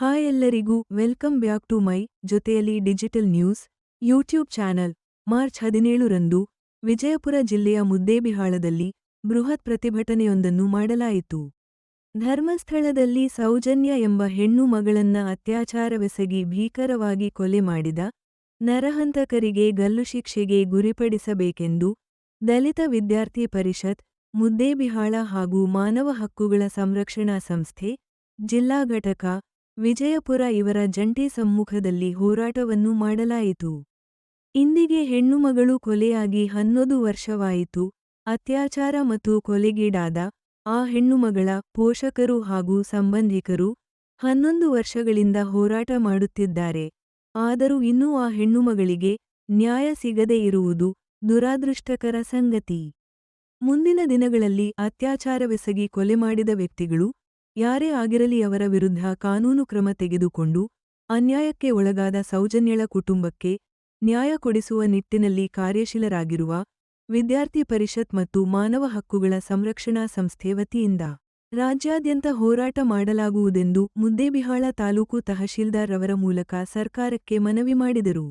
Hi ಎಲ್ಲರಿಗೂ, welcome back to my ಜೊತೆಯಲ್ಲಿ digital news YouTube channel. March ಹದಿನೇಳರಂದು Vijayapura ಜಿಲ್ಲೆಯ ಮುದ್ದೇಬಿಹಾಳದಲ್ಲಿ ಬೃಹತ್ ಪ್ರತಿಭಟನೆಯೊಂದನ್ನು ಮಾಡಲಾಯಿತು. ಧರ್ಮಸ್ಥಳದಲ್ಲಿ ಸೌಜನ್ಯ ಎಂಬ ಹೆಣ್ಣು ಮಗಳನ್ನ ಅತ್ಯಾಚಾರವೆಸಗಿ ಭೀಕರವಾಗಿ ಕೊಲೆ ಮಾಡಿದ ನರಹಂತಕರಿಗೆ ಗಲ್ಲು ಶಿಕ್ಷೆಗೆ ಗುರಿಪಡಿಸಬೇಕೆಂದು ದಲಿತ ವಿದ್ಯಾರ್ಥಿ ಪರಿಷತ್, ಮುದ್ದೇಬಿಹಾಳ ಹಾಗೂ ಮಾನವ ಹಕ್ಕುಗಳ ಸಂರಕ್ಷಣಾ ಸಂಸ್ಥೆ, ಜಿಲ್ಲಾ ಘಟಕ ವಿಜಯಪುರ ಇವರ ಜಂಟಿ ಸಮ್ಮುಖದಲ್ಲಿ ಹೋರಾಟವನ್ನು ಮಾಡಲಾಯಿತು. ಇಂದಿಗೆ ಹೆಣ್ಣುಮಗಳು ಕೊಲೆಯಾಗಿ ಹನ್ನೊಂದು ವರ್ಷವಾಯಿತು. ಅತ್ಯಾಚಾರ ಮತ್ತು ಕೊಲೆಗೀಡಾದ ಆ ಹೆಣ್ಣುಮಗಳ ಪೋಷಕರು ಹಾಗೂ ಸಂಬಂಧಿಕರು ಹನ್ನೊಂದು ವರ್ಷಗಳಿಂದ ಹೋರಾಟ ಮಾಡುತ್ತಿದ್ದಾರೆ. ಆದರೂ ಇನ್ನೂ ಆ ಹೆಣ್ಣುಮಗಳಿಗೆ ನ್ಯಾಯ ಸಿಗದೇ ಇರುವುದು ದುರಾದೃಷ್ಟಕರ ಸಂಗತಿ. ಮುಂದಿನ ದಿನಗಳಲ್ಲಿ ಅತ್ಯಾಚಾರವೆಸಗಿ ಕೊಲೆ ಮಾಡಿದ ವ್ಯಕ್ತಿಗಳು ಯಾರೇ ಆಗಿರಲಿ ಅವರ ವಿರುದ್ಧ ಕಾನೂನು ಕ್ರಮ ತೆಗೆದುಕೊಂಡು ಅನ್ಯಾಯಕ್ಕೆ ಒಳಗಾದ ಸೌಜನ್ಯಳ ಕುಟುಂಬಕ್ಕೆ ನ್ಯಾಯ ಕೊಡಿಸುವ ನಿಟ್ಟಿನಲ್ಲಿ ಕಾರ್ಯಶೀಲರಾಗಿರುವ ವಿದ್ಯಾರ್ಥಿ ಪರಿಷತ್ ಮತ್ತು ಮಾನವ ಹಕ್ಕುಗಳ ಸಂರಕ್ಷಣಾ ಸಂಸ್ಥೆ ವತಿಯಿಂದ ರಾಜ್ಯಾದ್ಯಂತ ಹೋರಾಟ ಮಾಡಲಾಗುವುದೆಂದು ಮುದ್ದೇಬಿಹಾಳ ತಾಲೂಕು ತಹಶೀಲ್ದಾರ್ ರವರ ಮೂಲಕ ಸರ್ಕಾರಕ್ಕೆ ಮನವಿ ಮಾಡಿದರು.